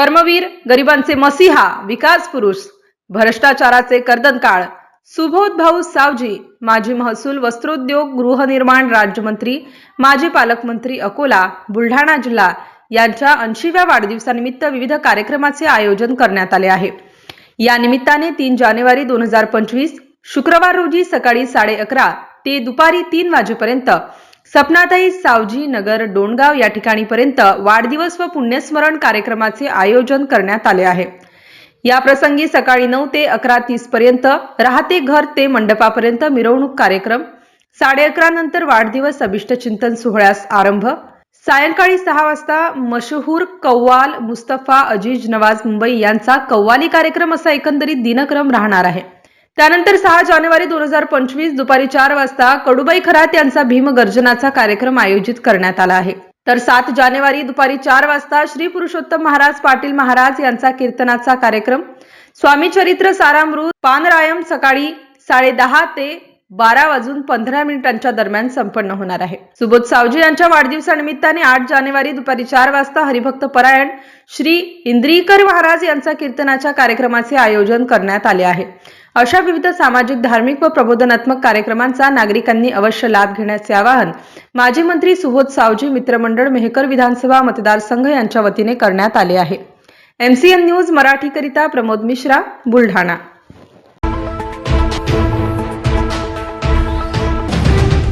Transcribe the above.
कर्मवीर गरिबांचे मसीहा विकास पुरुष भ्रष्टाचाराचे कर्दनकाळ सुबोध भाऊ सावजी माजी महसूल वस्त्रोद्योग गृहनिर्माण राज्यमंत्री माजी पालकमंत्री अकोला बुलढाणा जिल्हा यांच्या ऐंशीव्या वाढदिवसानिमित्त विविध कार्यक्रमाचे आयोजन करण्यात आले आहे. या निमित्ताने तीन जानेवारी दोन हजार पंचवीस शुक्रवार रोजी सकाळी साडे अकरा ते दुपारी तीन वाजेपर्यंत सपनाताई सावजी नगर डोणगाव या ठिकाणीपर्यंत वाढदिवस व पुण्यस्मरण कार्यक्रमाचे आयोजन करण्यात आले आहे. या प्रसंगी सकाळी नऊ ते अकरा तीस पर्यंत राहते घर ते मंडपापर्यंत मिरवणूक कार्यक्रम साडे अकरा नंतर वाढदिवस अभिष्ट चिंतन सोहळ्यास आरंभ सायंकाळी सहा वाजता मशहूर कव्वाल मुस्तफा अजीज नवाज मुंबई यांचा कव्वाली कार्यक्रम असा एकंदरीत दिनक्रम राहणार आहे. त्यानंतर सहा जानेवारी दोन हजार पंचवीस दुपारी चार वाजता कडुबाई खरात यांचा भीमगर्जनाचा कार्यक्रम आयोजित करण्यात आला आहे. तर सात जानेवारी दुपारी चार वाजता श्री पुरुषोत्तम महाराज पाटील महाराज यांचा कीर्तनाचा कार्यक्रम स्वामी चरित्र सारामृत पानरायम सकाळी साडे दहा ते बारा वाजून पंधरा मिनिटांच्या दरम्यान संपन्न होणार आहे. सुबोध सावजी यांच्या वाढदिवसानिमित्ताने आठ जानेवारी दुपारी चार वाजता हरिभक्त परायण श्री इंद्रीकर महाराज यांचा कीर्तनाच्या कार्यक्रमाचे आयोजन करण्यात आले आहे. अशा विविध सामाजिक धार्मिक व प्रबोधनात्मक कार्यक्रमांचा नागरिकांनी अवश्य लाभ घेण्याचे आवाहन माजी मंत्री सुबोध सावजी मित्रमंडळ मेहकर विधानसभा मतदारसंघ यांच्या वतीने करण्यात आले आहे. एमसीएन न्यूज मराठीकरिता प्रमोद मिश्रा बुलढाणा.